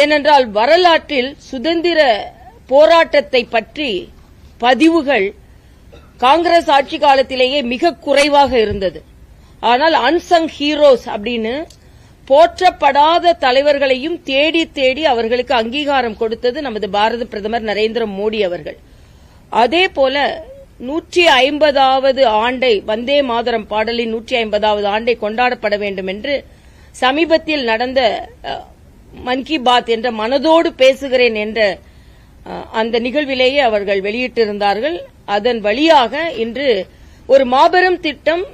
ஏனென்றால் வரலாற்றில் சுதந்திர போராட்டத்தை பற்றி பதிவுகள் காங்கிரஸ் ஆட்சி காலத்திலேயே மிக குறைவாக இருந்தது. ஆனால் அன்சங் ஹீரோஸ் அப்படின்னு போற்றப்படாத தலைவர்களையும் தேடி தேடி அவர்களுக்கு அங்கீகாரம் கொடுத்தது நமது பாரத பிரதமர் நரேந்திர மோடி அவர்கள். அதே போல நூற்றி ஐம்பதாவது ஆண்டை வந்தே மாதரம் பாடலின் நூற்றி ஐம்பதாவது ஆண்டை கொண்டாடப்பட வேண்டும் என்று சமீபத்தில் நடந்த மன் கி பாத் என்ற மனதோடு பேசுகிறேன் என்ற அந்த நிகழ்விலேயே அவர்கள் வெளியிட்டிருந்தார்கள். அதன் வழியாக இன்று ஒரு மாபெரும் திட்டம்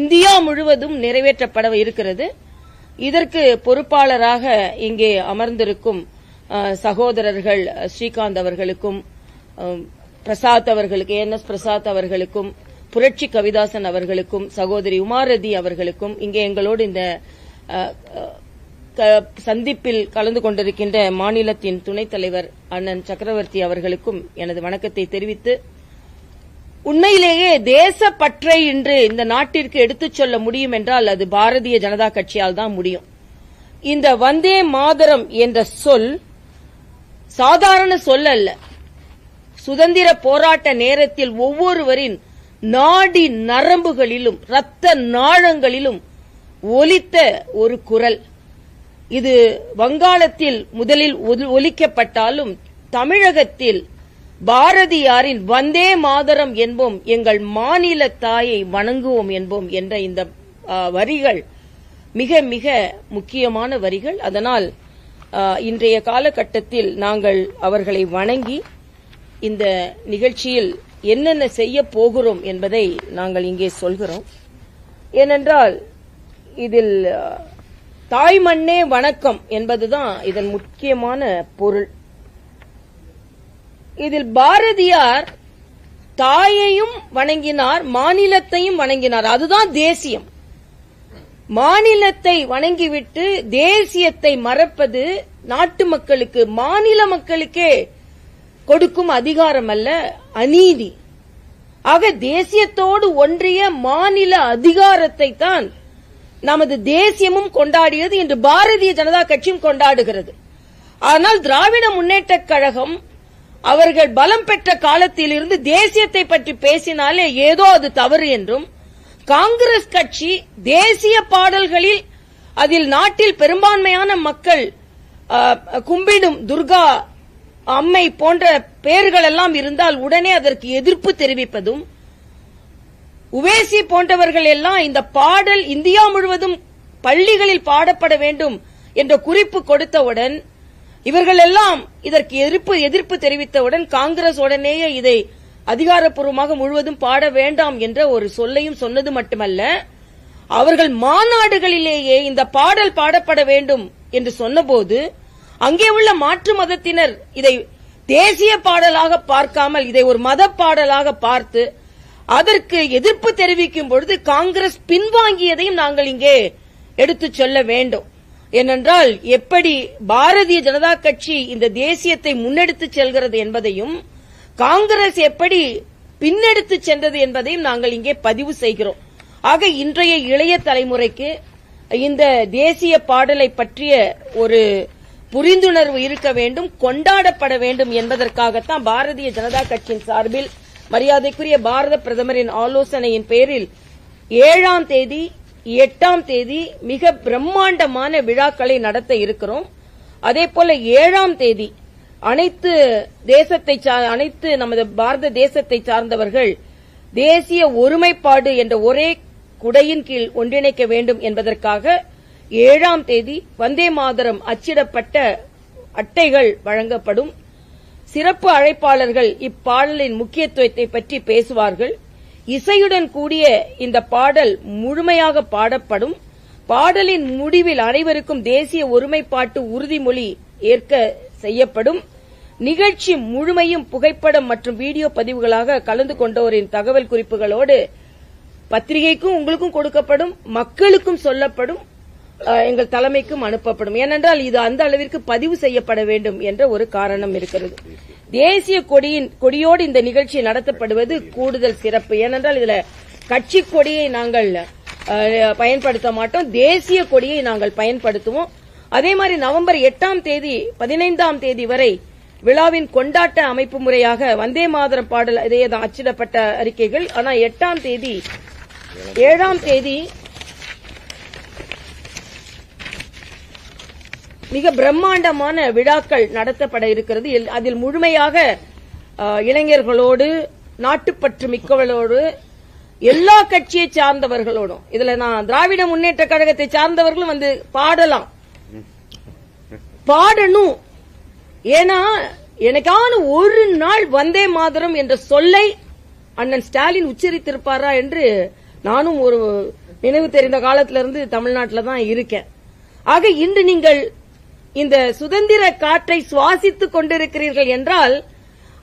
இந்தியா முழுவதும் நிறைவேற்றப்பட இருக்கிறது. இதற்கு பொறுப்பாளராக இங்கே அமர்ந்திருக்கும் சகோதரர்கள் ஸ்ரீகாந்த் அவர்களுக்கும் பிரசாத் அவர்களுக்கு என் எஸ் பிரசாத் அவர்களுக்கும் புரட்சி கவிதாசன் அவர்களுக்கும் சகோதரி உமாரதி அவர்களுக்கும் இங்கே எங்களோடு இந்த சந்திப்பில் கலந்து கொண்டிருக்கின்ற மாநிலத்தின் துணைத் தலைவர் அண்ணன் சக்கரவர்த்தி அவர்களுக்கும் எனது வணக்கத்தை தெரிவித்து உண்மையிலேயே தேசப்பற்றை இன்று இந்த நாட்டிற்கு எடுத்துச் சொல்ல முடியும் என்றால் அது பாரதிய ஜனதா கட்சியால் தான் முடியும். இந்த வந்தே மாதரம் என்ற சொல் சாதாரண சொல் அல்ல. சுதந்திர போராட்ட நேரத்தில் ஒவ்வொருவரின் நாடி நரம்புகளிலும் ரத்த நாழங்களிலும் ஒலித்த ஒரு குரல். இது வங்காளத்தில் முதலில் ஒலி- ஒலிக்கப்பட்டாலும் தமிழகத்தில் பாரதியாரின் வந்தே மாதரம் என்போம் எங்கள் மாநில தாயை வணங்குவோம் என்போம் என்ற இந்த வரிகள் மிக மிக முக்கியமான வரிகள். அதனால் இன்றைய காலகட்டத்தில் நாங்கள் அவர்களை வணங்கி இந்த நிகழ்ச்சியில் என்னென்ன செய்ய போகிறோம் என்பதை நாங்கள் இங்கே சொல்கிறோம். ஏனென்றால் இதில் தாய் மண்ணே வணக்கம் என்பதுதான் இதன் முக்கியமான பொருள். இதில் பாரதியார் தாயையும் வணங்கினார் மாநிலத்தையும் வணங்கினார். அதுதான் தேசியம். மாநிலத்தை வணங்கிவிட்டு தேசியத்தை மறப்பது நாட்டு மக்களுக்கு மாநில மக்களுக்கே கொடுக்கும் அதிகாரம் அல்ல அநீதி. ஆக தேசியத்தோடு ஒன்றிய மாநில அதிகாரத்தை தான் நமது தேசியமும் கொண்டாடியது இன்று பாரதிய ஜனதா கட்சியும் கொண்டாடுகிறது. ஆனால் திராவிட முன்னேற்ற கழகம் அவர்கள் பலம் பெற்ற காலத்திலிருந்து தேசியத்தை பற்றி பேசினாலே ஏதோ அது தவறு என்றும் காங்கிரஸ் கட்சி தேசிய பாடல்களில் அதில் நாட்டில் பெரும்பான்மையான மக்கள் கும்பிடும் துர்கா அம்மை போன்ற பெயர்கள் எல்லாம் இருந்தால் உடனே அதற்கு எதிர்ப்பு தெரிவிப்பதும் உவேசி போன்றவர்கள் எல்லாம் இந்த பாடல் இந்தியா முழுவதும் பள்ளிகளில் பாடப்பட வேண்டும் என்ற குறிப்பு கொடுத்தவுடன் இவர்கள் எல்லாம் இதற்கு எதிர்ப்பு எதிர்ப்பு தெரிவித்தவுடன் காங்கிரஸ் உடனேயே இதை அதிகாரப்பூர்வமாக முழுவதும் பாட வேண்டாம் என்ற ஒரு சொல்லையும் சொன்னது மட்டுமல்ல அவர்கள் மாநாடுகளிலேயே இந்த பாடல் பாடப்பட வேண்டும் என்று சொன்னபோது அங்கே உள்ள மாற்று மதத்தினர் இதை தேசிய பாடலாக பார்க்காமல் இதை ஒரு மத பாடலாக பார்த்து அதற்கு எதிர்ப்பு தெரிவிக்கும் பொழுது காங்கிரஸ் பின்வாங்கியதையும் நாங்கள் இங்கே எடுத்துச் சொல்ல வேண்டும். ஏனென்றால் எப்படி பாரதிய ஜனதா கட்சி இந்த தேசியத்தை முன்னெடுத்துச் செல்கிறது என்பதையும் காங்கிரஸ் எப்படி பின்னெடுத்து சென்றது என்பதையும் நாங்கள் இங்கே பதிவு செய்கிறோம். ஆக இன்றைய இளைய தலைமுறைக்கு இந்த தேசிய பாடலை பற்றிய ஒரு புரிந்துணர்வு இருக்க வேண்டும் கொண்டாடப்பட வேண்டும் என்பதற்காகத்தான் பாரதிய ஜனதா கட்சியின் சார்பில் மரியாதைக்குரிய பாரத பிரதமரின் ஆலோசனையின் பேரில் ஏழாம் தேதி எட்டாம் தேதி மிக பிரம்மாண்டமான விழாக்களை நடத்த இருக்கிறோம். அதே போல ஏழாம் தேதி அனைத்து தேசத்தை அனைத்து நமது பாரத தேசத்தை சார்ந்தவர்கள் தேசிய ஒருமைப்பாடு என்ற ஒரே குடையின் கீழ் ஒன்றிணைக்க வேண்டும் என்பதற்காக ஏழாம் தேதி வந்தே மாதரம் அச்சிடப்பட்ட அட்டைகள் வழங்கப்படும். சிறப்பு அழைப்பாளர்கள் இப்பாடலின் முக்கியத்துவத்தை பற்றி பேசுவார்கள். இசையுடன் கூடிய இந்த பாடல் முழுமையாக பாடப்படும். பாடலின் முடிவில் அனைவருக்கும் தேசிய ஒருமைப்பாட்டு உறுதிமொழி ஏற்க செய்யப்படும். நிகழ்ச்சி முழுமையும் புகைப்படம் மற்றும் வீடியோ பதிவுகளாக கலந்து கொண்டோரின் தகவல் குறிப்புகளோடு பத்திரிகைக்கும் உங்களுக்கும் கொடுக்கப்படும் மக்களுக்கும் சொல்லப்படும் எங்கள் தலைமைக்கும் அனுப்பப்படும். ஏனென்றால் இது அந்த அளவிற்கு பதிவு செய்யப்பட வேண்டும் என்ற ஒரு காரணம் இருக்கிறது. தேசிய கொடியின் கொடியோடு இந்த நிகழ்ச்சி நடத்தப்படுவது கூடுதல் சிறப்பு. ஏனென்றால் இதுல கட்சி கொடியை நாங்கள் பயன்படுத்த மாட்டோம். தேசிய கொடியை நாங்கள் பயன்படுத்துவோம். அதே மாதிரி நவம்பர் எட்டாம் தேதி பதினைந்தாம் தேதி வரை விழாவின் கொண்டாட்ட அமைப்பு முறையாக வந்தே மாதரம் பாடல் இதே தான் அச்சிடப்பட்ட அறிக்கைகள். ஆனால் எட்டாம் தேதி ஏழாம் தேதி மிக பிரம்மாண்டமான விழாக்கள் நடத்தப்பட இருக்கிறது. அதில் முழுமையாக இளைஞர்களோடு நாட்டுப்பற்று மிக்கவர்களோடு எல்லா கட்சியை சார்ந்தவர்களோடும் இதுல நான் திராவிட முன்னேற்ற கழகத்தை சார்ந்தவர்களும் வந்து பாடலாம். பாடணும். ஏன்னா எனக்கான ஒரு நாள் வந்தே மாதரம் என்ற சொல்லை அண்ணன் ஸ்டாலின் உச்சரித்திருப்பாரா என்று நானும் ஒரு நினைவு தெரிந்த காலத்திலிருந்து இருந்து தான் இருக்கேன். ஆக இன்று நீங்கள் இந்த சுதந்திர காற்றை சுவாசித்துக் கொண்டிருக்கிறீர்கள் என்றால்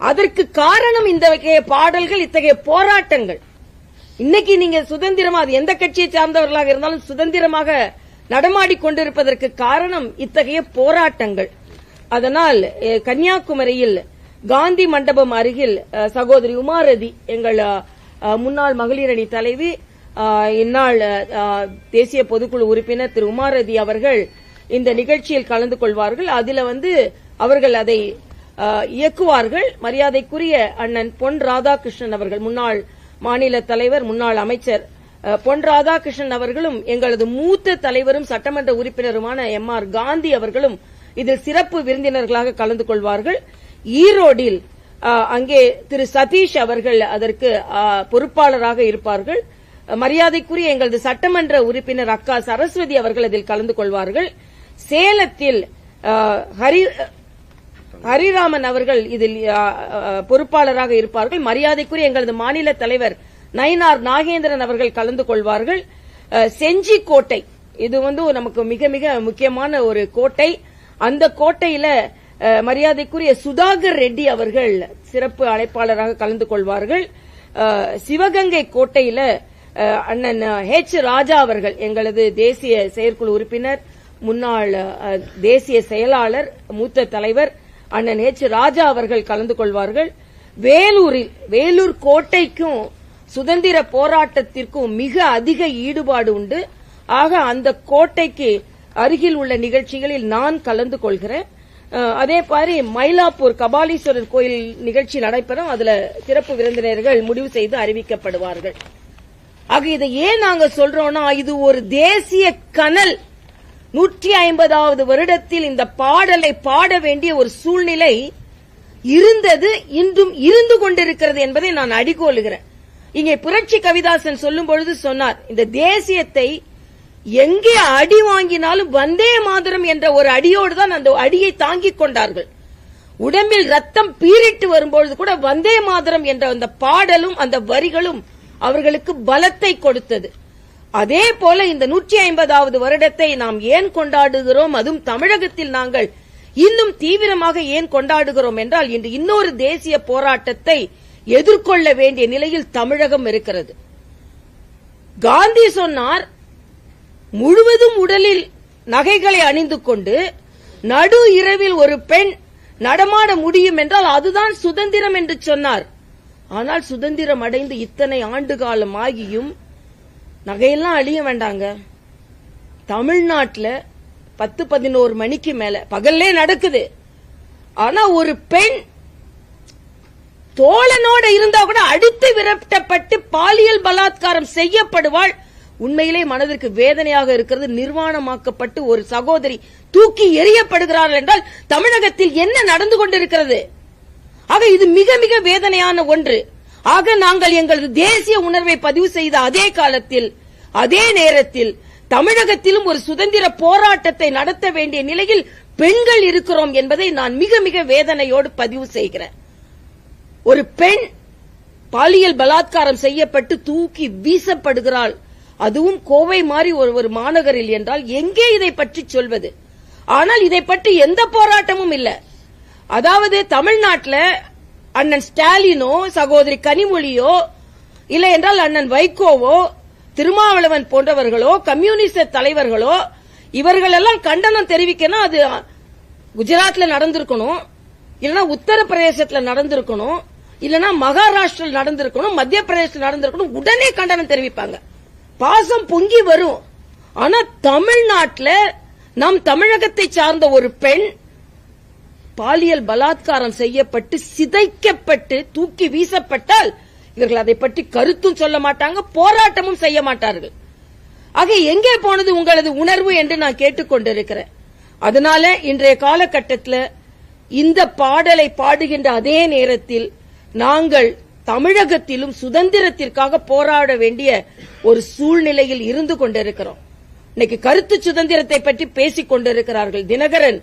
அதற்கு காரணம் இந்த வகைய பாடல்கள் இத்தகைய போராட்டங்கள். இன்னைக்கு நீங்க சுதந்திரமா அது எந்த கட்சியை சார்ந்தவர்களாக இருந்தாலும் சுதந்திரமாக நடமாடி கொண்டிருப்பதற்கு காரணம் இத்தகைய போராட்டங்கள். அதனால் கன்னியாகுமரியில் காந்தி மண்டபம் அருகில் சகோதரி உமாரதி எங்கள் முன்னாள் மகளிர் அணி தலைவி இந்நாள் தேசிய பொதுக்குழு உறுப்பினர் திரு உமாரதி அவர்கள் இந்த நிகழ்ச்சியில் கலந்து கொள்வார்கள். அதில் வந்து அவர்கள் அதை இயக்குவார்கள். மரியாதைக்குரிய அண்ணன் பொன் ராதாகிருஷ்ணன் அவர்கள் முன்னாள் மாநில தலைவர் முன்னாள் அமைச்சர். பொன் ராதாகிருஷ்ணன் அவர்களும் எங்களது மூத்த தலைவரும் சட்டமன்ற உறுப்பினருமான எம் ஆர் காந்தி அவர்களும் இதில் சிறப்பு விருந்தினர்களாக கலந்து கொள்வார்கள். ஈரோடில் அங்கே திரு சதீஷ் அவர்கள் அதற்கு பொறுப்பாளராக இருப்பார்கள். மரியாதைக்குரிய எங்களது சட்டமன்ற உறுப்பினர் அக்கா சரஸ்வதி அவர்கள் அதில் கலந்து கொள்வார்கள். சேலத்தில் ஹரி ஹரிராமன் அவர்கள் இதில் பொறுப்பாளராக இருப்பார்கள். மரியாதைக்குரிய எங்களது மாநில தலைவர் நயினார் நாகேந்திரன் அவர்கள் கலந்து கொள்வார்கள். செஞ்சி கோட்டை. இது வந்து நமக்கு மிக மிக முக்கியமான ஒரு கோட்டை. அந்த கோட்டையில மரியாதைக்குரிய சுதாகர் ரெட்டி அவர்கள் சிறப்பு அழைப்பாளராக கலந்து கொள்வார்கள். சிவகங்கை கோட்டையில அண்ணன் ஹெச் ராஜா அவர்கள் எங்களது தேசிய செயற்குழு உறுப்பினர். முன்னாள் தேசிய செயலாளர் மூத்த தலைவர் அண்ணன் ஹெச் ராஜா அவர்கள் கலந்து கொள்வார்கள். வேலூரில் வேலூர் கோட்டைக்கும் சுதந்திர போராட்டத்திற்கும் மிக அதிக ஈடுபாடு உண்டு. ஆக அந்த கோட்டைக்கு அருகில் உள்ள நிகழ்ச்சிகளில் நான் கலந்து கொள்கிறேன். அதே மாதிரி மயிலாப்பூர் கபாலீஸ்வரர் கோயில் நிகழ்ச்சி நடைபெறும். அதுல சிறப்பு விருந்தினர்கள் முடிவு செய்து அறிவிக்கப்படுவார்கள். ஆக இதை ஏன் நாங்க சொல்றோம்னா இது ஒரு தேசிய கனல். நூற்றி ஐம்பதாவது வருடத்தில் இந்த பாடலை பாட வேண்டிய ஒரு சூழ்நிலை இருந்தது இன்றும் இருந்து கொண்டிருக்கிறது என்பதை நான் அடிகோலுகிறேன். இங்கே புரட்சி கவிதாசன் சொல்லும் பொழுது சொன்னார் இந்த தேசியத்தை எங்கே அடி வாங்கினாலும் வந்தே மாதரம் என்ற ஒரு அடியோடு தான் அந்த அடியை தாங்கிக் கொண்டார்கள். உடம்பில் ரத்தம் பீரிட்டு வரும்பொழுது கூட வந்தே மாதரம் என்ற அந்த பாடலும் அந்த வரிகளும் அவர்களுக்கு பலத்தை கொடுத்தது. அதே போல இந்த நூற்றி ஐம்பதாவது வருடத்தை நாம் ஏன் கொண்டாடுகிறோம்? அதுவும் தமிழகத்தில் நாங்கள் இன்னும் தீவிரமாக ஏன் கொண்டாடுகிறோம் என்றால் இன்று இன்னொரு தேசிய போராட்டத்தை எதிர்கொள்ள வேண்டிய நிலையில் தமிழகம் இருக்கிறது. காந்தி சொன்னார் முழுவதும் உடலில் நகைகளை அணிந்து கொண்டு நடு இரவில் ஒரு பெண் நடமாட முடியும் என்றால் அதுதான் சுதந்திரம் என்று சொன்னார். ஆனால் சுதந்திரம் அடைந்து இத்தனை ஆண்டு காலம் ஆகியும் நகையெல்லாம் அழிய வேண்டாங்க. தமிழ்நாட்டில் பத்து பதினோரு மணிக்கு மேல பகல்லே நடக்குது. ஆனா ஒரு பெண் தோழனோட இருந்தா கூட அடித்து விரட்டப்பட்டு பாலியல் பலாத்காரம் செய்யப்படுவாள். உண்மையிலே மனதிற்கு வேதனையாக இருக்கிறது. நிர்வாணமாக்கப்பட்டு ஒரு சகோதரி தூக்கி எறியப்படுகிறார்கள் என்றால் தமிழகத்தில் என்ன நடந்து கொண்டிருக்கிறது? ஆக இது மிக மிக வேதனையான ஒன்று. ஆக நாங்கள் எங்களது தேசிய உணர்வை பதிவு செய்த அதே காலத்தில் அதே நேரத்தில் தமிழகத்திலும் ஒரு சுதந்திர போராட்டத்தை நடத்த வேண்டிய நிலையில் பெண்கள் இருக்கிறோம் என்பதை நான் மிக மிக வேதனையோடு பதிவு செய்கிறேன். ஒரு பெண் பாலியல் பலாத்காரம் செய்யப்பட்டு தூக்கி வீசப்படுகிறாள். அதுவும் கோவை மாதிரி ஒரு ஒரு மாநகரில் என்றால் எங்கே இதை பற்றி சொல்வது? ஆனால் இதை பற்றி எந்த போராட்டமும் இல்லை. அதாவது தமிழ்நாட்டில் அண்ணன் ஸ்டாலினோ சகோதரி கனிமொழியோ இல்லை என்றால் அண்ணன் வைகோவோ திருமாவளவன் போன்றவர்களோ கம்யூனிஸ்ட் தலைவர்களோ இவர்களெல்லாம் கண்டனம் தெரிவிக்கணும். அது குஜராத்ல நடந்திருக்கணும். இல்லைன்னா உத்தரப்பிரதேசத்துல நடந்திருக்கணும். இல்லைன்னா மகாராஷ்டிரத்தில் நடந்திருக்கணும் மத்திய பிரதேசத்தில் நடந்திருக்கணும். உடனே கண்டனம் தெரிவிப்பாங்க. பாசம் பொங்கி வரும். ஆனா தமிழ்நாட்டில் நம் தமிழகத்தை சார்ந்த ஒரு பெண் பாலியல் பலாத்காரம் செய்யப்பட்டு சிதைக்கப்பட்டு தூக்கி வீசப்பட்டால் இவர்கள் அதை பற்றி கருத்தும் சொல்ல மாட்டாங்க போராட்டமும் செய்ய மாட்டார்கள். ஆக எங்கே போனது உங்களது உணர்வு என்று நான் கேட்டுக்கொண்டிருக்கிறேன் அதனால இன்றைய காலகட்டத்தில் இந்த பாடலை பாடுகின்ற அதே நேரத்தில் நாங்கள் தமிழகத்திலும் சுதந்திரத்திற்காக போராட வேண்டிய ஒரு சூழ்நிலையில் இருந்து கொண்டிருக்கிறோம். இன்னைக்கு கருத்து சுதந்திரத்தை பற்றி பேசிக் கொண்டிருக்கிறார்கள் தினகரன்.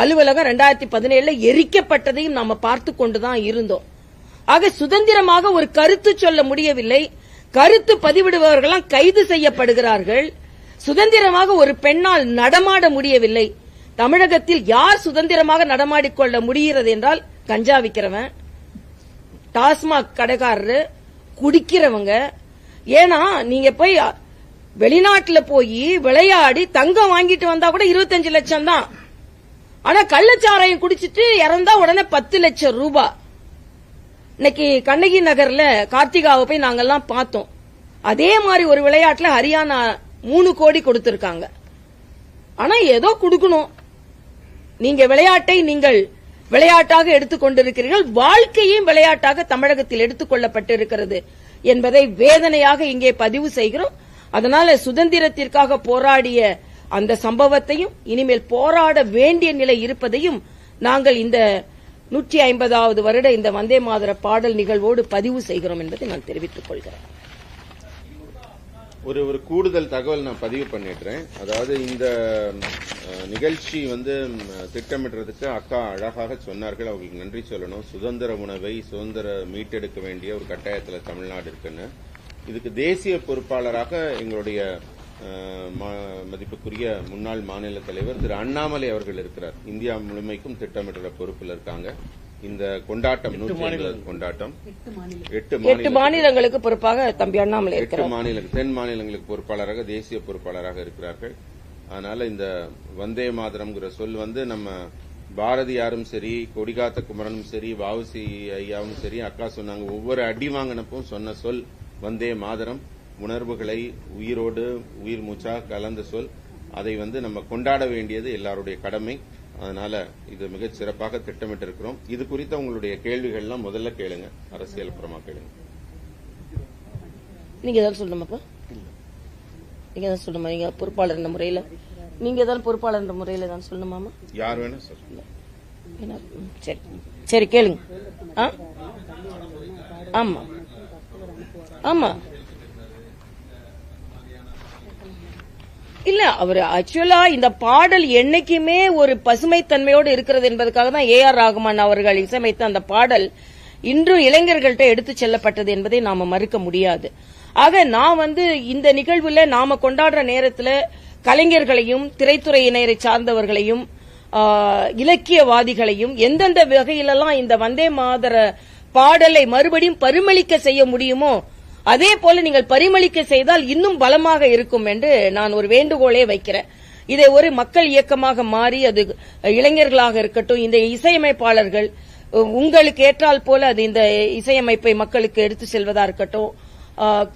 அலுவலகம் ரெண்டாயிரத்தி பதினேழுல எரிக்கப்பட்டதையும் நாம பார்த்து கொண்டுதான் இருந்தோம். ஆக சுதந்திரமாக ஒரு கருத்து சொல்ல முடியவில்லை. கருத்து பதிவிடுபவர்களாம் கைது செய்யப்படுகிறார்கள். சுதந்திரமாக ஒரு பெண்ணால் நடமாட முடியவில்லை. தமிழகத்தில் யார் சுதந்திரமாக நடமாடிக்கொள்ள முடிகிறது என்றால் கஞ்சா விக்கிறவன் டாஸ்மாக் கடைக்காரரு குடிக்கிறவங்க. ஏன்னா நீங்க போய் வெளிநாட்டுல போய் விளையாடி தங்கம் வாங்கிட்டு வந்தா கூட இருபத்தஞ்சு லட்சம் தான் ஆனா கள்ளச்சாராயம் குடிச்சிட்டு இறந்தா உடனே பத்து லட்சம் ரூபாய் இன்னைக்கு கண்ணகி நகர்ல கார்த்திகாவை போய் நாங்கெல்லாம் பார்த்தோம். அதே மாதிரி ஒரு விளையாட்டுல ஹரியானா மூணு கோடி கொடுத்திருக்காங்க. ஆனா ஏதோ கொடுக்கணும். நீங்க விளையாட்டை நீங்கள் விளையாட்டாக எடுத்துக்கொண்டிருக்கிறீர்கள் வாழ்க்கையும் விளையாட்டாக தமிழகத்தில் எடுத்துக்கொள்ளப்பட்டிருக்கிறது என்பதை வேதனையாக இங்கே பதிவு செய்கிறோம். அதனால சுதந்திரத்திற்காக போராடிய அந்த சம்பவத்தையும் இனிமேல் போராட வேண்டிய நிலை இருப்பதையும் நாங்கள் இந்த நூற்றி ஐம்பதாவது வருட இந்த வந்தே மாதர பாடல் நிகழ்வோடு பதிவு செய்கிறோம் என்பதை நான் தெரிவித்துக் கொள்கிறேன். ஒரு ஒரு கூடுதல் தகவல் நான் பதிவு பண்ணிடுறேன். அதாவது இந்த நிகழ்ச்சி வந்து திட்டமிடுறதுக்கு அக்கா அழகாக சொன்னார்கள். அவங்களுக்கு நன்றி சொல்லணும். சுதந்திர உணவை சுதந்திர மீட்டெடுக்க வேண்டிய ஒரு கட்டாயத்தில் தமிழ்நாடு இருக்குன்னு. இதுக்கு தேசிய பொறுப்பாளராக எங்களுடைய மதிப்புக்குரிய முன்னாள் மாநில தலைவர் திரு அண்ணாமலை அவர்கள் இருக்கிறார். இந்தியா முழுமைக்கும் திட்டமிடுற பொறுப்பில் இருக்காங்க. இந்த கொண்டாட்டம் கொண்டாட்டம். எட்டு மாநிலங்களுக்கு பொறுப்பாக தம்பி அண்ணாமலை எட்டு இருக்கிறார். மாநில தென் மாநிலங்களுக்கு பொறுப்பாளராக தேசிய பொறுப்பாளராக இருக்கிறார்கள். அதனால இந்த வந்தே மாதரம்ங்கிற சொல் வந்து நம்ம பாரதியாரும் சரி கொடிகாத்த குமரனும் சரி வாவுசி ஐயாவும் சரி அக்கா சொன்னாங்க ஒவ்வொரு அடி வாங்கினப்பும் சொன்ன சொல் வந்தே மாதரம். உணர்வுகளை உயிரோடு உயிர் மூச்சா கலந்த சொல். அதை வந்து நம்ம கொண்டாட வேண்டியது எல்லாருடைய கடமை. அதனால இது மிகச் சிறப்பாக திட்டமிட்டிருக்கிறோம். இது குறித்த உங்களுடைய கேள்விகள்லாம் முதல்ல கேளுங்க. அரசியல் புறமா கேளுங்க. நீங்க ஏதாவது சொல்லணுமாப்பா? நீங்க ஏதாவது சொல்லணுமா? நீங்க பொறுப்பாளர் என்ற முறையில. நீங்க ஏதாவது பொறுப்பாளர் என்ற முறையில தான் சொல்லணுமாமா? யார் வேணா சொல்லுங்க சரி. சரி கேளுங்க? ஆமா. ஆமா. இல்ல அவர் ஆக்சுவலா இந்த பாடல் என்னைக்குமே ஒரு பசுமை தன்மையோடு இருக்கிறது என்பதற்காக தான் ஏ ஆர் ராகுமான் அவர்கள் இசையமைத்த அந்த பாடல் இன்றும் இளைஞர்கள்ட்ட எடுத்துச் செல்லப்பட்டது என்பதை நாம மறுக்க முடியாது. ஆக நான் வந்து இந்த நிகழ்வுல நாம கொண்டாடுற நேரத்துல கலைஞர்களையும் திரைத்துறையினரை சார்ந்தவர்களையும் இலக்கியவாதிகளையும் எந்தெந்த வகையிலெல்லாம் இந்த வந்தே மாதர பாடலை மறுபடியும் பரிமளிக்க செய்ய முடியுமோ அதே போல நீங்கள் பரிமளிக்க செய்தால் இன்னும் பலமாக இருக்கும் என்று நான் ஒரு வேண்டுகோளே வைக்கிறேன். இதை ஒரு மக்கள் இயக்கமாக மாறி அது இளைஞர்களாக இருக்கட்டும் இந்த இசையமைப்பாளர்கள் உங்களுக்கு ஏற்றால் போல அது இந்த இசையமைப்பை மக்களுக்கு எடுத்து செல்வதா இருக்கட்டும்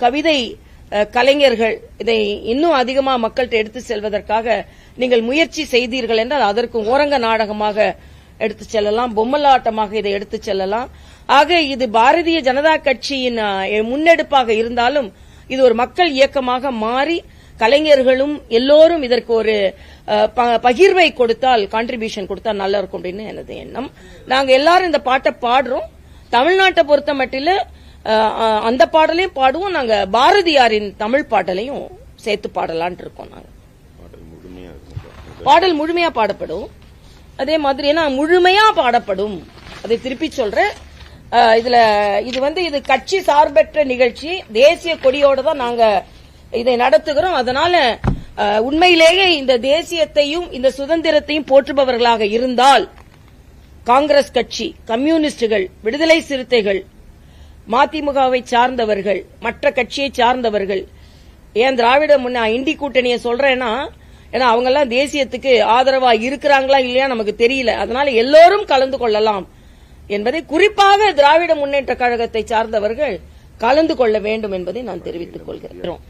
கவிதை கலைஞர்கள் இதை இன்னும் அதிகமாக மக்கள்கிட்ட எடுத்து செல்வதற்காக நீங்கள் முயற்சி செய்தீர்கள் என்றால் அதற்கு ஓரங்க நாடகமாக எடுத்து செல்லலாம். பொம்மலாட்டமாக இதை எடுத்து செல்லலாம். ஆக இது பாரதிய ஜனதா கட்சியின் முன்னெடுப்பாக இருந்தாலும் இது ஒரு மக்கள் இயக்கமாக மாறி கலைஞர்களும் எல்லோரும் இதற்கு ஒரு பகிர்வை கொடுத்தால் கான்ட்ரிபியூஷன் கொடுத்தா நல்லா இருக்கும் அப்படின்னு எனது எண்ணம். நாங்க எல்லாரும் இந்த பாட்டை பாடுறோம். தமிழ்நாட்டை பொறுத்த மட்டில அந்த பாடலையும் பாடுவோம். நாங்க பாரதியாரின் தமிழ் பாடலையும் சேர்த்து பாடலான்ட்டு இருக்கோம் நாங்க. பாடல் முழுமையா இருக்கும். பாடல் முழுமையா பாடப்படும். அதே மாதிரி ஏன்னா முழுமையா பாடப்படும். அதை திருப்பி சொல்றேன். இதுல இது வந்து இது கட்சி சார்பற்ற நிகழ்ச்சி. தேசிய கொடியோட தான் நாங்க இதை நடத்துகிறோம். அதனால உண்மையிலேயே இந்த தேசியத்தையும் இந்த சுதந்திரத்தையும் போற்றுபவர்களாக இருந்தால் காங்கிரஸ் கட்சி கம்யூனிஸ்டுகள் விடுதலை சிறுத்தைகள் மதிமுகவை சார்ந்தவர்கள் மற்ற கட்சியை சார்ந்தவர்கள் ஏன் திராவிட முன்ன இண்டி கூட்டணியை சொல்றேன்னா ஏன்னா அவங்க எல்லாம் தேசியத்துக்கு ஆதரவா இருக்கிறாங்களா இல்லையா நமக்கு தெரியல. அதனால எல்லோரும் கலந்து கொள்ளலாம் என்பதை குறிப்பாக திராவிட முன்னேற்ற கழகத்தை சார்ந்தவர்கள் கலந்து கொள்ள வேண்டும் என்பதை நான் தெரிவித்துக் கொள்கிறோம்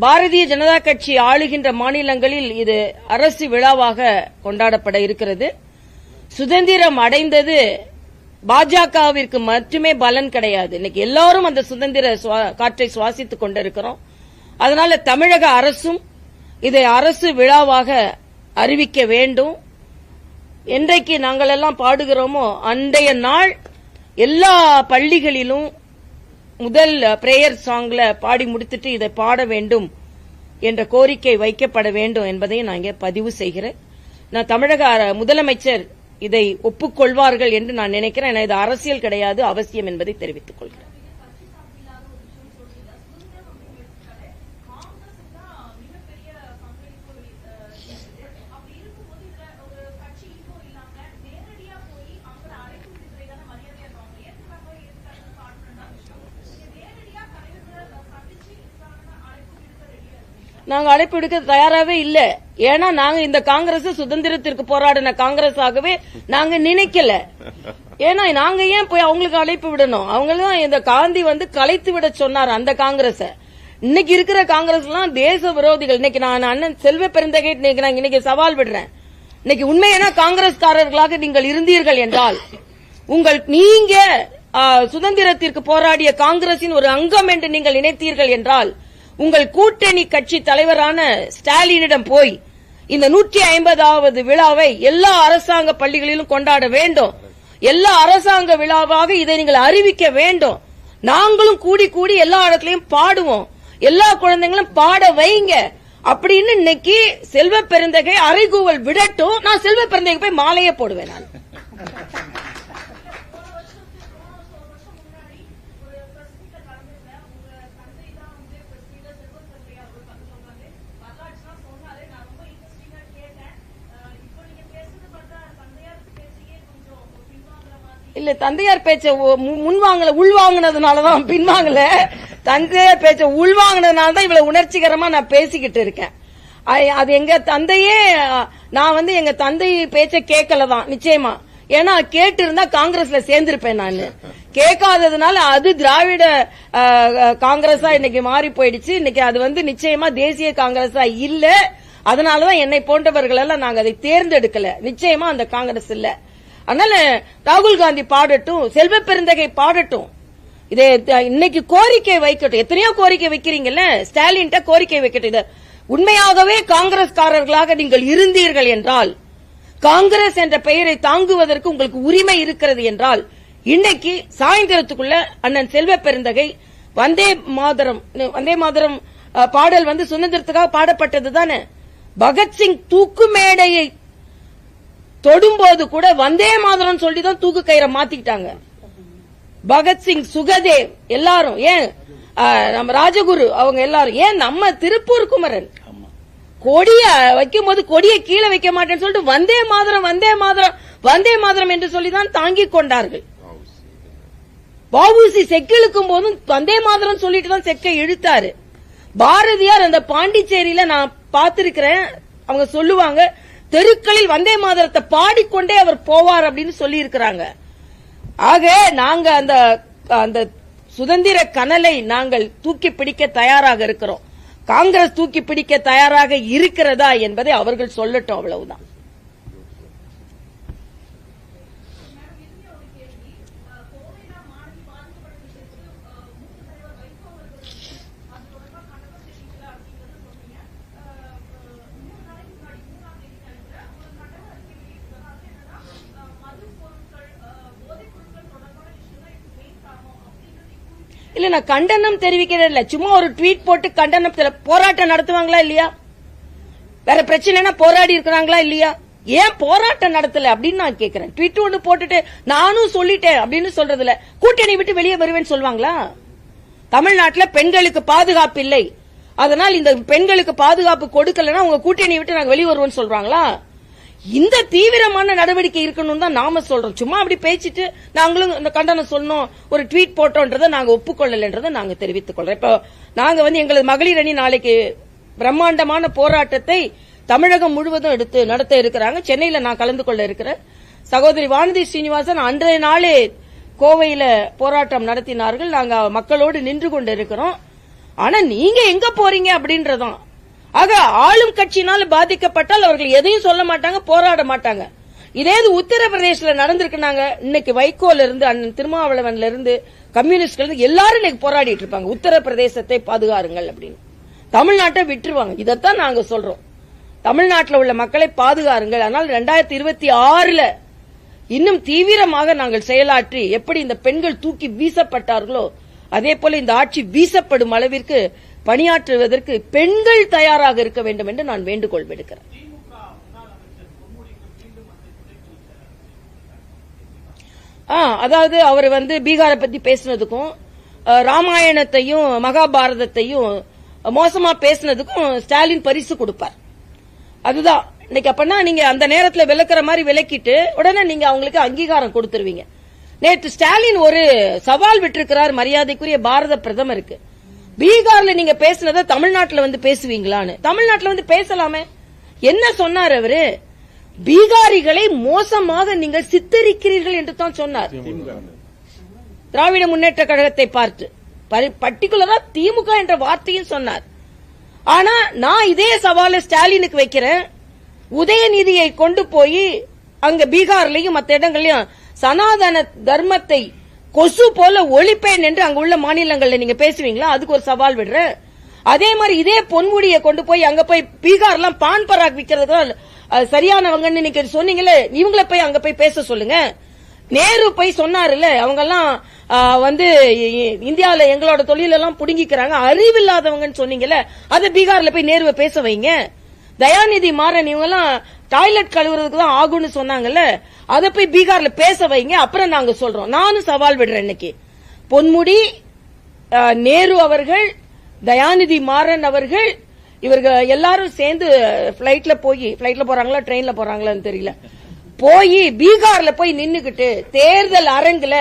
பாரதிய ஜனதா கட்சி ஆளுகின்ற மாநிலங்களில் இது அரசு விழாவாக கொண்டாடப்பட இருக்கிறது. சுதந்திரம் அடைந்தது பாஜகவிற்கு மட்டுமே பலன் கிடையாது. இன்னைக்கு எல்லாரும் அந்த சுதந்திர சுவா- காற்றை சுவாசித்துக் கொண்டிருக்கிறோம். அதனால தமிழக அரசும் இதை அரசு விழாவாக அறிவிக்க வேண்டும். என்றைக்கு நாங்கள் எல்லாம் பாடுகிறோமோ அன்றைய நாள் எல்லா பள்ளிகளிலும் முதல் பிரேயர் சாங்ல பாடி முடித்துட்டு இதை பாட வேண்டும் என்ற கோரிக்கை வைக்கப்பட வேண்டும் என்பதை நான் இங்கே பதிவு செய்கிறேன். நான் தமிழக அர- முதலமைச்சர் இதை ஒப்புக்கொள்வார்கள் என்று நான் நினைக்கிறேன். இது அரசியல் கிடையாது அவசியம் என்பதை தெரிவித்துக் கொள்கிறேன். நாங்க அழைப்பு விடுக்க தயாராகவே இல்லை. ஏன்னா நாங்க இந்த காங்கிரஸ் சுதந்திரத்திற்கு போராடின காங்கிரஸ் ஆகவே நாங்க நினைக்கல. ஏன்னா நாங்க ஏன் போய் அவங்களுக்கு அழைப்பு விடணும்? அவங்களும் இந்த காந்தி வந்து கலைத்து விட சொன்னார் அந்த காங்கிரஸ இன்னைக்கு இருக்கிற காங்கிரஸ் எல்லாம் தேச விரோதிகள். இன்னைக்கு நான் அண்ணன் செல்வ பெருந்தகை இன்னைக்கு நான் இன்னைக்கு சவால் விடுறேன். இன்னைக்கு உண்மையான காங்கிரஸ்காரர்களாக நீங்கள் இருந்தீர்கள் என்றால் உங்கள் நீங்க சுதந்திரத்திற்கு போராடிய காங்கிரசின் ஒரு அங்கம் என்று நீங்கள் நினைத்தீர்கள் என்றால் உங்கள் கூட்டணி கட்சி தலைவரான ஸ்டாலினிடம் போய் இந்த நூற்றி ஐம்பதாவது விழாவை எல்லா அரசாங்க பள்ளிகளிலும் கொண்டாட வேண்டும். எல்லா அரசாங்க விழாவாக இதை நீங்கள் அறிவிக்க வேண்டும். நாங்களும் கூடி கூடி எல்லா இடத்துலயும் பாடுவோம். எல்லா குழந்தைங்களும் பாட வைங்க. அப்படின்னு இன்னைக்கு செல்வ பெருந்தகை அறைகூவல் விடட்டும். நான் செல்வ பெருந்தகை போய் மாலையே போடுவேன் நான். இல்ல தந்தையார் பேச்ச ஒ- மு- முன்வாங்கல உள்வாங்கினதுனாலதான் பின்வாங்கல தந்தையார் பேச்ச உள்வாங்கினதுனால தான் இவ்வளவு உணர்ச்சிகரமா நான் பேசிக்கிட்டு இருக்கேன். அது எங்க தந்தையே நான் வந்து எங்க தந்தை பேச்ச கேட்கல தான் நிச்சயமா. ஏன்னா கேட்டு இருந்தா காங்கிரஸ்ல சேர்ந்திருப்பேன் நான். கேட்காததுனால அது திராவிட காங்கிரஸா இன்னைக்கு மாறி போயிடுச்சு. இன்னைக்கு அது வந்து நிச்சயமா தேசிய காங்கிரஸா இல்ல. அதனாலதான் என்னை போன்றவர்கள் எல்லாம் நாங்க அதை தேர்ந்தெடுக்கல. நிச்சயமா அந்த காங்கிரஸ் இல்லை. அதனால ராகுல் காந்தி பாடட்டும் செல்வ பெருந்தகை பாடட்டும். இதை த- இன்னைக்கு கோரிக்கை வைக்கட்டும். எத்தனையோ கோரிக்கை வைக்கிறீங்கல்ல? ஸ்டாலின்ட்ட கோரிக்கை வைக்கட்டும். இது உண்மையாகவே காங்கிரஸ்காரர்களாக நீங்கள் இருந்தீர்கள் என்றால் காங்கிரஸ் என்ற பெயரை தாங்குவதற்கு உங்களுக்கு உரிமை இருக்கிறது என்றால் இன்னைக்கு சாயந்தரத்துக்குள்ள அண்ணன் செல்வ பெருந்தகை வந்தே மாதரம் வந்தே மாதரம் பாடல் வந்து சுதந்திரத்துக்காக பாடப்பட்டது தானே பகத்சிங் தூக்கு மேடையை தொடும்போது கூட வந்தே மாதரம் சொல்லி தான் தூக்கு கயிறை மாத்திக்கிட்டாங்க. பகத்சிங் சுகதேவ் எல்லாரும் ஏன்? நம்ம ராஜகுரு அவங்க எல்லாரும். ஏன் நம்ம திருப்பூர் குமரன்? கொடிய வைக்கும் போது கொடியை கீழே வைக்க மாட்டேன்னு சொல்லிட்டு வந்தே மாதரம் வந்தே மாதரம் வந்தே மாதரம் என்று சொல்லிதான் தாங்கிக் கொண்டார்கள். வஉசி செக்கு இழுக்கும் போதும் வந்தே மாதரம் சொல்லிட்டு தான் செக்கை இழுத்தாரு. பாரதியார் அந்த பாண்டிச்சேரியில நான் பார்த்திருக்கிறேன். அவங்க சொல்லுவாங்க தெருக்களில் வந்தே மாதரத்தை பாடிக்கொண்டே அவர் போவார் அப்படின்னு சொல்லி இருக்கிறாங்க ஆக நாங்க அந்த அந்த சுதந்திர கனலை நாங்கள் தூக்கி பிடிக்க தயாராக இருக்கிறோம். காங்கிரஸ் தூக்கி பிடிக்க தயாராக இருக்கிறதா என்பதை அவர்கள் சொல்லட்டும் அவ்வளவுதான். இல்ல நான் கண்டனம் தெரிவிக்கிறேன் இல்ல. சும்மா ஒரு ட்வீட் போட்டு கண்டனம் போராட்டம் நடத்துவாங்களா இல்லையா? வேற பிரச்சனைனா போராடி இருக்கிறாங்களா இல்லையா? ஏன் போராட்டம் நடத்தல அப்படின்னு நான் கேக்குறேன். ட்விட் ஒண்ணு போட்டுட்டு நானும் சொல்லிட்டேன் அப்படின்னு சொல்றதுல கூட்டணி விட்டு வெளியே வருவேன்னு சொல்லுவாங்களா தமிழ்நாட்டுல பெண்களுக்கு பாதுகாப்பு இல்லை. அதனால் இந்த பெண்களுக்கு பாதுகாப்பு கொடுக்கலன்னா உங்க கூட்டணி விட்டு நாங்க வெளியே வருவோம்னு சொல்றாங்களா? இந்த தீவிரமான நடவடிக்கை இருக்கணும் தான் நாம சொல்றோம். சும்மா அப்படி பேசிட்டு நாங்களும் இந்த கண்டனம் சொன்னோம் ஒரு ட்வீட் போட்டோன்றதை நாங்க ஒப்புக்கொள்ளலன்றதை நாங்க தெரிவித்துக் கொள்றோம். இப்போ நாங்க வந்து எங்களது மகளிர் அணி நாளைக்கு பிரம்மாண்டமான போராட்டத்தை தமிழகம் முழுவதும் எடுத்து நடத்த இருக்கிறாங்க. சென்னையில நான் கலந்து கொள்ள இருக்கிறேன் சகோதரி வானதி ஸ்ரீனிவாசன் அன்றைய நாளே கோவையில போராட்டம் நடத்தினார்கள். நாங்க மக்களோடு நின்று கொண்டு இருக்கிறோம். ஆனா நீங்க எங்க போறீங்க அப்படின்றதான் ஆக ஆளும் கட்சியினால பாதிக்கப்பட்டால் அவர்கள் எதையும் சொல்ல மாட்டாங்க போராட மாட்டாங்க. இதே இது உத்தரப்பிரதேசல நடந்திருக்குனாங்க இன்னைக்கு வைகோல இருந்து அண்ணன் திருமாவளவன்ல இருந்து கம்யூனிஸ்ட்ல இருந்து எல்லாரும் இன்னைக்கு போராடிட்டு இருப்பாங்க. உத்தரப்பிரதேசத்தை பாதுகாருங்கள் அப்படின்னு. தமிழ்நாட்டை விட்டுருவாங்க. இதைத்தான் நாங்க சொல்றோம். தமிழ்நாட்டில் உள்ள மக்களை பாதுகாருங்கள். ஆனால் ரெண்டாயிரத்தி இருபத்தி ஆறுல இன்னும் தீவிரமாக நாங்கள் செயலாற்றி எப்படி இந்த பெண்கள் தூக்கி வீசப்பட்டார்களோ அதே போல இந்த ஆட்சி வீசப்படும் அளவிற்கு பணியாற்றுவதற்கு பெண்கள் தயாராக இருக்க வேண்டும் என்று நான் வேண்டுகோள் விடுக்கிறேன். ஆ, அதாவது அவர் வந்து பீகாரை பத்தி பேசினதுக்கும் ராமாயணத்தையும் மகாபாரதத்தையும் மோசமா பேசினதுக்கும் ஸ்டாலின் பரிசு கொடுப்பார். அதுதான். இன்னைக்கு அப்படின்னா நீங்க அந்த நேரத்தில் விளக்குற மாதிரி விளக்கிட்டு உடனே நீங்க அவங்களுக்கு அங்கீகாரம் கொடுத்துருவீங்க. நேற்று ஸ்டாலின் ஒரு சவால் விட்டிருக்கிறார் மரியாதைக்குரிய பாரத பிரதமருக்கு. பீகார்ல நீங்க பேசினதை தமிழ்நாட்டுல வந்து பேசுவீங்களான்னு. தமிழ்நாட்டுல வந்து பேசலாமே. என்ன சொன்னார் அவரு? பீகாரிகளை மோசமாக நீங்கள் சித்தரிக்கிறீர்கள் என்று தான் சொன்னார். திராவிட முன்னேற்ற கழகத்தை பார்த்து. பர்டிகுலரா திமுக என்ற வார்த்தையும் சொன்னார். ஆனா நான் இதே சவாலை ஸ்டாலினுக்கு வைக்கிறேன். உதயநிதியை கொண்டு போய் அங்க பீகார்லயும் மற்ற இடங்கள்லயும் சனாதன தர்மத்தை கொசு போல ஒழிப்பேன் என்று அங்க உள்ள மாநிலங்கள்ல நீங்க பேசுவீங்களா? அதுக்கு ஒரு சவால் விடுறேன் அதே மாதிரி இதே பொன்முடியை கொண்டு போய் அங்க போய் பீகார்லாம் பான் பராக் விக்கிறதுக்கு சரியானவங்கன்னு நீங்க சொன்னீங்களே இவங்களை போய் அங்க போய் பேச சொல்லுங்க. நேரு போய் சொன்னாருல்ல அவங்க எல்லாம் வந்து இந்தியாவில எங்களோட தொழிலெல்லாம் புடுங்கிக்கிறாங்க அறிவில்லாதவங்கன்னு சொன்னீங்கல்ல அதை பீகார்ல போய் நேருவை பேச வைங்க. தயாநிதி மாறன் இவங்க எல்லாம் டாய்லெட் கழுவுறதுக்கு தான் ஆகும்னு சொன்னாங்கல்ல? அதை போய் பீகார்ல பேச வைங்க அப்புறம் நாங்க சொல்றோம். நானும் சவால் விடுறேன் இன்னைக்கு. பொன்முடி நேரு அவர்கள் தயாநிதி மாறன் அவர்கள் இவர்கள் எல்லாரும் சேர்ந்து பிளைட்ல போய் பிளைட்ல போறாங்களா ட்ரெயின்ல போறாங்களான்னு தெரியல. போய் பீகார்ல போய் நின்னுகிட்டு தேர்தல் அரங்குல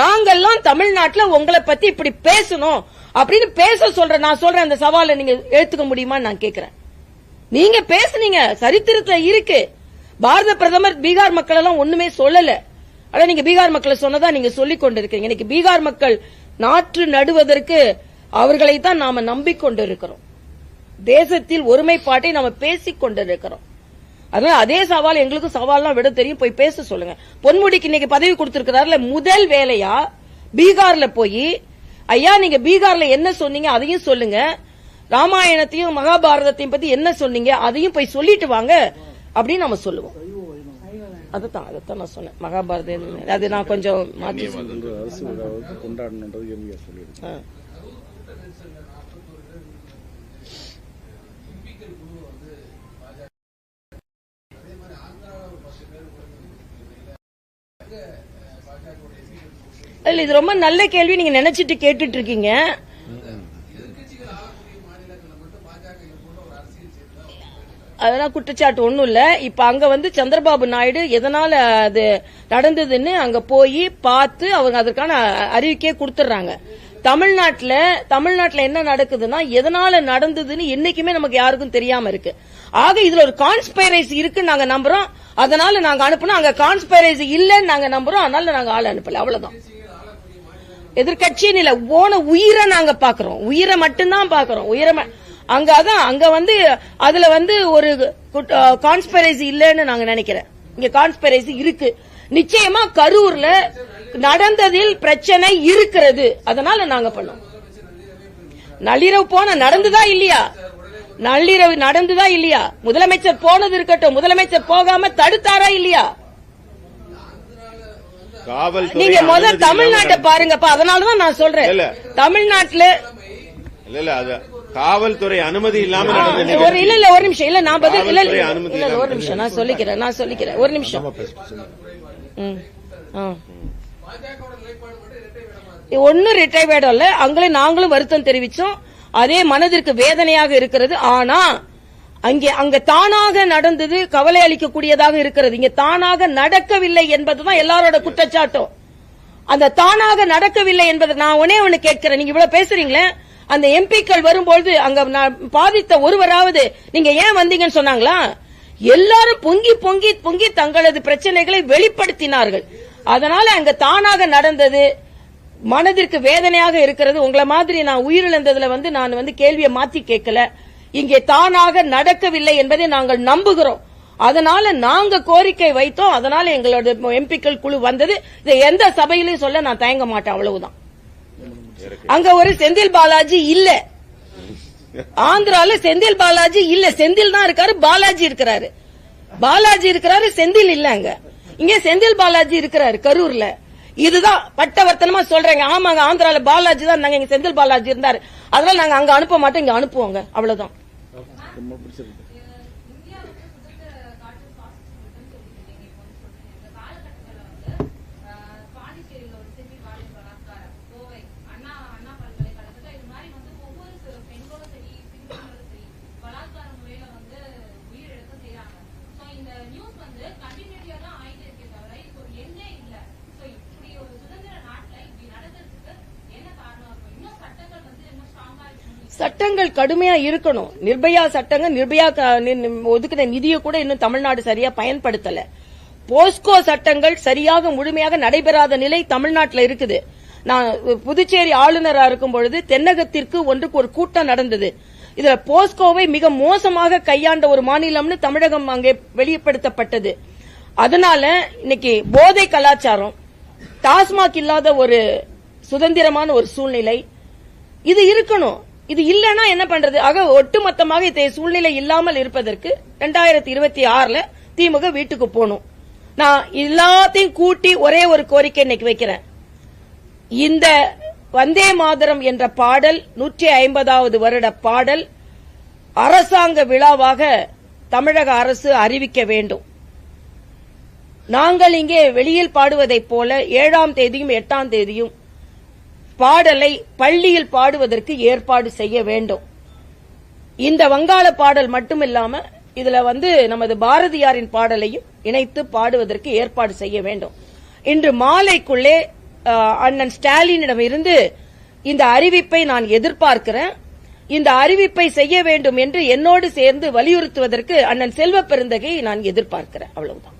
நாங்கெல்லாம் தமிழ்நாட்டுல உங்களை பத்தி இப்படி பேசணும் அப்படின்னு பேச சொல்றேன் நான் சொல்றேன் அந்த சவாலை நீங்க எடுத்துக்க முடியுமான்னு நான் கேக்குறேன். நீங்க பேசுனீங்க சரித்திரத்துல இருக்கு. பாரத பிரதமர் பீகார் மக்கள் எல்லாம் ஒண்ணுமே சொல்லல. ஆனா நீங்க பீகார் மக்களை சொன்னதா நீங்க சொல்லிக் கொண்டிருக்கீங்க இன்னைக்கு பீகார் மக்கள் நாற்று நடுவதற்கு அவர்களை தான் நாம நம்பிக்கொண்டிருக்கிறோம். தேசத்தில் ஒருமைப்பாட்டை நாம பேசிக் கொண்டிருக்கிறோம். அதனால அதே சவால் எங்களுக்கும் சவால்லாம் விட தெரியும். போய் பேச சொல்லுங்க. பொன்முடிக்கு இன்னைக்கு பதவி கொடுத்திருக்கிறாருல முதல் வேலையா பீகார்ல போய் ஐயா நீங்க பீகார்ல என்ன சொன்னீங்க அதையும் சொல்லுங்க. ராமாயணத்தையும் மகாபாரதத்தையும் பத்தி என்ன சொன்னீங்க அதையும் போய் சொல்லிட்டு வாங்க அப்படின்னு நம்ம சொல்லுவோம். அதைத்தான் அதைத்தான் நான் சொன்னேன். மகாபாரதம் அது நான் கொஞ்சம் மாற்றி கொண்டாடணுன்றது. இல்ல இது ரொம்ப நல்ல கேள்வி நீங்க நினைச்சிட்டு கேட்டுட்டு இருக்கீங்க. அதெல்லாம் குற்றச்சாட்டு ஒன்றும் இல்லை. இப்போ அங்கே வந்து சந்திரபாபு நாயுடு எதனால் அது நடந்ததுன்னு அங்கே போய் பார்த்து அவங்க அதற்கான அறிவிக்கையை கொடுத்துட்றாங்க தமிழ்நாட்டில் தமிழ்நாட்டில் என்ன நடக்குதுன்னா எதனால நடந்ததுன்னு என்னைக்குமே நமக்கு யாருக்கும் தெரியாம இருக்கு. ஆக இதுல ஒரு கான்ஸ்பைரசி இருக்குன்னு நாங்க நம்புறோம். அதனால நாங்க அனுப்பணும் அங்க கான்ஸ்பைரசி இல்லைன்னு நாங்க நம்புறோம். அதனால நாங்க ஆள் அனுப்பல. அவ்வளவுதான். எதிர்கட்சியின் இல்ல போன உயிரை நாங்க பாக்குறோம். உயிரை மட்டும்தான் பாக்குறோம். உயிரை அங்க அதான் அங்க வந்து அதுல வந்து ஒரு கான்ஸ்பைரசி இல்லைன்னு நாங்க நினைக்கிறேன். இங்க கான்ஸ்பைரசி இருக்கு. நிச்சயமா கரூர்ல நடந்ததில் பிரச்சனை இருக்கிறது. அதனால நாங்க பண்ணோம். நள்ளிரவு போன நடந்துதா இல்லையா? நள்ளிரவு நடந்துதா இல்லையா? முதலமைச்சர் போனது இருக்கட்டும். முதலமைச்சர் போகாம தடுத்தாரா இல்லையா? நீங்க முத அனுமதி இல்லாம தமிழ்நாட்டை பாருங்கப்பா. அதனாலதான் நான் சொல்றேன். தமிழ்நாட்டுல இல்ல இல்ல அது காவல்துறை அனுமதி இல்லாம நடந்த ஒரு. இல்ல இல்ல ஒரு நிமிஷம். இல்ல நான் பதில் இல்ல இல்ல, ஒரு நிமிஷம். நான் சொல்லிக்கிறேன் நான் சொல்லிக்கிறேன். ஒரு நிமிஷம். ஒன்னும் ரிட்டையர்ட் இல்ல. அங்களே நாங்களும் வருத்தம் தெரிவிச்சோம். அதே மனதிற்கு வேதனையாக இருக்கிறது. ஆனா அங்கே அங்க தானாக நடந்தது கவலை அளிக்கக்கூடியதாக இருக்கிறது. இங்க தானாக நடக்கவில்லை என்பதுதான் எல்லாரோட குற்றச்சாட்டும். அந்த தானாக நடக்கவில்லை என்பதை நான் ஒன்னே ஒண்ணு கேட்கிறேன். நீங்க இவ்வளவு பேசுறீங்களே அந்த எம்பிக்கள் வரும்பொழுது அங்க நான் பாதித்த ஒருவராவது நீங்க ஏன் வந்தீங்கன்னு சொன்னாங்களா? எல்லாரும் பொங்கி பொங்கி பொங்கி தங்களது பிரச்சனைகளை வெளிப்படுத்தினார்கள். அதனால அங்க தானாக நடந்தது. மனதிற்கு வேதனையாக இருக்கிறது. உங்களை மாதிரி நான் உயிரிழந்ததுல வந்து நான் வந்து கேள்வியை மாத்தி கேட்கல. இங்கே தானாக நடக்கவில்லை என்பதை நாங்கள் நம்புகிறோம். அதனால நாங்க கோரிக்கை வைத்தோம். அதனால எங்களோட எம்பிக்கள் குழு வந்தது. இதை எந்த சபையிலையும் சொல்ல நான் தயங்க மாட்டேன். அவ்வளவுதான். அங்க ஒரு செந்தில் பாலாஜி இல்ல. ஆந்திரால செந்தில் பாலாஜி இல்ல. செந்தில் தான் இருக்காரு பாலாஜி இருக்கிறாரு. பாலாஜி இருக்கிறாரு செந்தில் இல்ல அங்க. இங்க செந்தில் பாலாஜி இருக்கிறாரு கரூர்ல. இதுதான் பட்டவர்த்தனமா சொல்றேங்க. ஆமாங்க ஆந்திரால பாலாஜி தான் நாங்க இங்க செந்தில் பாலாஜி இருந்தாரு. அதனால நாங்க அங்க அனுப்ப மாட்டோம் இங்க அனுப்புவோங்க. அவ்வளவுதான் ரொம்ப பிடிச்சிருக்கு இந்தியாவுக்கு சுதந்திர காற்று சுவாசிச்சுருக்குன்னு சொல்லியிருக்கீங்க இப்போ வந்து சொல்றீங்க இந்த காலகட்டத்தில் வந்து ஆஹ், பாண்டிச்சேரியில ஒரு சிபி பாலியல் பலாத்காரம் கோவை அண்ணா அண்ணா பல்கலைக்கழகத்துல இது மாதிரி வந்து ஒவ்வொரு சி- பெண்களும் சரி சிறுவர்களும் சரி பலாத்கார முறையில வந்து உயிரிழக்க செய்யறாங்க ஸோ இந்த நியூஸ் வந்து கண்டினியூட்டியா தான் ஆயிட்டு இருக்கே தவிர இது ஒரு எண்ணே இல்லை ஸோ இப்படி ஒரு சுதந்திர நாட்டுல இப்படி நடக்கிறதுக்கு என்ன காரணம் இருக்கும் இன்னும் சட்டங்கள் வந்து இன்னும் ஸ்ட்ராங்கா இருக்கணும் சட்டங்கள் கடுமையா இருக்கணும். நிர்பயா சட்டங்கள் நிர்பயா ஒதுக்கின நிதியை கூட இன்னும் தமிழ்நாடு சரியா பயன்படுத்தல. போஸ்கோ சட்டங்கள் சரியாக முழுமையாக நடைபெறாத நிலை தமிழ்நாட்டில் இருக்குது. நான் புதுச்சேரி ஆளுநரா இருக்கும் பொழுது தென்னகத்திற்கு ஒன்றுக்கு ஒரு கூட்டம் நடந்தது. இதுல போஸ்கோவை மிக மோசமாக கையாண்ட ஒரு மாநிலம்னு தமிழகம் அங்கே வெளிப்படுத்தப்பட்டது. அதனால இன்னைக்கு போதை கலாச்சாரம் டாஸ்மாக் இல்லாத ஒரு சுதந்திரமான ஒரு சூழ்நிலை இது இருக்கணும். இது இல்லைன்னா என்ன பண்றது? ஆக ஒட்டுமொத்தமாக இத்தகைய சூழ்நிலை இல்லாமல் இருப்பதற்கு ரெண்டாயிரத்தி இருபத்தி ஆறுல திமுக வீட்டுக்கு போகணும். நான் எல்லாத்தையும் கூட்டி ஒரே ஒரு கோரிக்கை இன்னைக்கு வைக்கிறேன். இந்த வந்தே மாதரம் என்ற பாடல் நூற்றி ஐம்பதாவது வருட பாடல் அரசாங்க விழாவாக தமிழக அரசு அறிவிக்க வேண்டும். நாங்கள் இங்கே வெளியில் பாடுவதைப் போல ஏழாம் தேதியும் எட்டாம் தேதியும் பாடலை பள்ளியில் பாடுவதற்கு ஏற்பாடு செய்ய வேண்டும். இந்த வங்காள பாடல் மட்டுமில்லாம இதுல வந்து நமது பாரதியாரின் பாடலையும் இணைத்து பாடுவதற்கு ஏற்பாடு செய்ய வேண்டும். இன்று மாலைக்குள்ளே அண்ணன் ஸ்டாலினிடம் இருந்து இந்த அறிவிப்பை நான் எதிர்பார்க்கிறேன். இந்த அறிவிப்பை செய்ய வேண்டும் என்று என்னோடு சேர்ந்து வலியுறுத்துவதற்கு அண்ணன் செல்வ பெருந்தகையை நான் எதிர்பார்க்கிறேன். அவ்வளவுதான்.